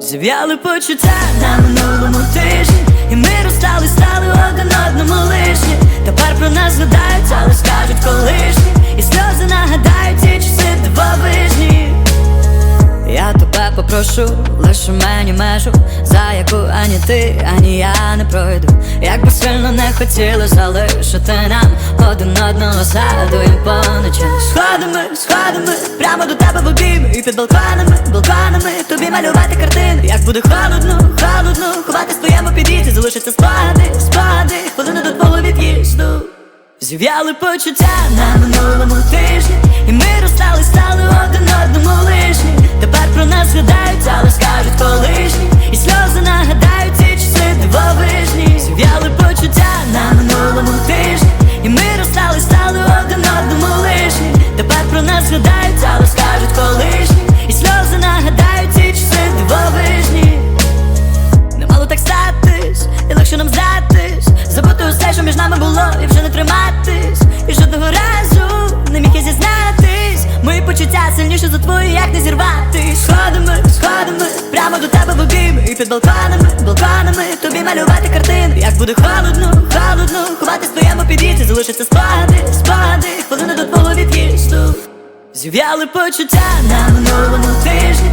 Зів'яли почуття на минулому тижні, і ми розстали, стали один одному лишні. Тепер про нас згадають, але скажуть колишні, і сльози нагадають ті часи дивовижні. Я тебе попрошу, лише мені межу, за яку ані ти, ані я не пройду. Як би сильно не хотіли залишити нам один одного згадуємо поночі. Сходами, сходами, прямо до тебе в обійми І під балконами, балконами тобі малювати картини. Як буде холодно, холодно, ховатись в твоєму під'їзді Залишиться спади, спади, хвилини до твого від'їзду. Зів'яли почуття на минулому тижні, і ми розстали, стали один одному лишні. Тепер про нас згадають, але згадають, але скажуть колишні, і сльози нагадають ці часи дивовижні. Не мало так статись, і легше нам здатись. Забути усе, що між нами було, і вже не триматись. І жодного разу не міг я зізнатись. Мої почуття сильніше за твої, як не зірватись. Сходами, сходами, прямо до тебе в обійми. І під балконами, балконами тобі малювати картини. Як буде холодно, холодно, ховатись в твоєму під'їзді Залишиться спади, спади, хвилини до твого Зів'яли почуття на минулому тижні,